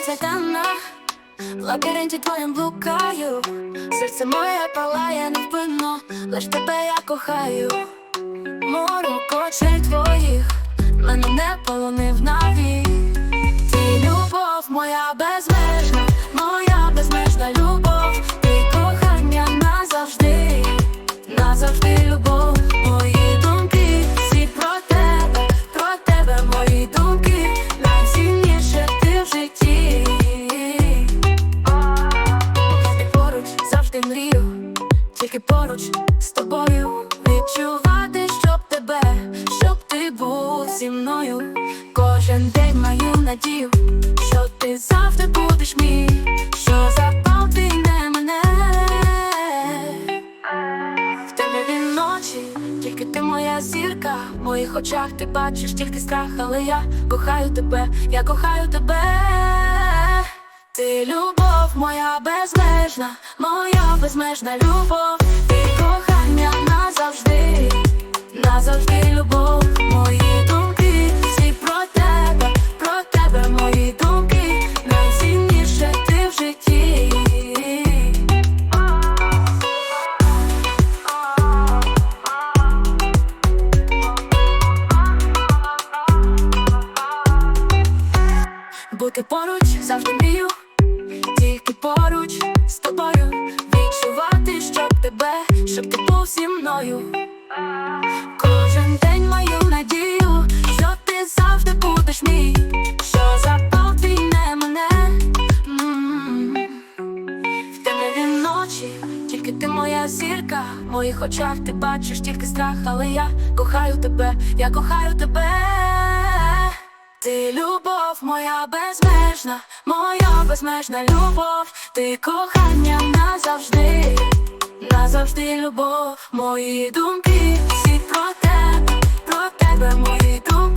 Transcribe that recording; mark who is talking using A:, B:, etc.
A: В лабіринті твоїм блукаю, серце моє палає невпинно, лиш тебе я кохаю. Мору очей твоїх, мене не полонив навік. Ти любов моя безмежна, моя безмежна любов, ти кохання назавжди, назавжди любов, день маю надію, що ти завжди будеш мій, що запал твій не мене. В темряві ночі, тільки ти моя зірка, в моїх очах ти бачиш тільки страх, але я кохаю тебе, я кохаю тебе. Ти любов моя безмежна, моя безмежна любов, ти кохання назавжди Бути поруч завжди мрію, тільки поруч з тобою відчувати, щоб тебе, щоб ти був зі мною. Кожен день маю надію, що ти завжди будеш мій, що не мене. М. В темряві ночі, тільки ти моя зірка, в моїх очах ти бачиш тільки страх, але я кохаю тебе, я кохаю тебе. Ти любов моя безмежна, моя безмежна любов, ти кохання назавжди, назавжди любов, мої думки, всі про тебе, про тебе, мої думки,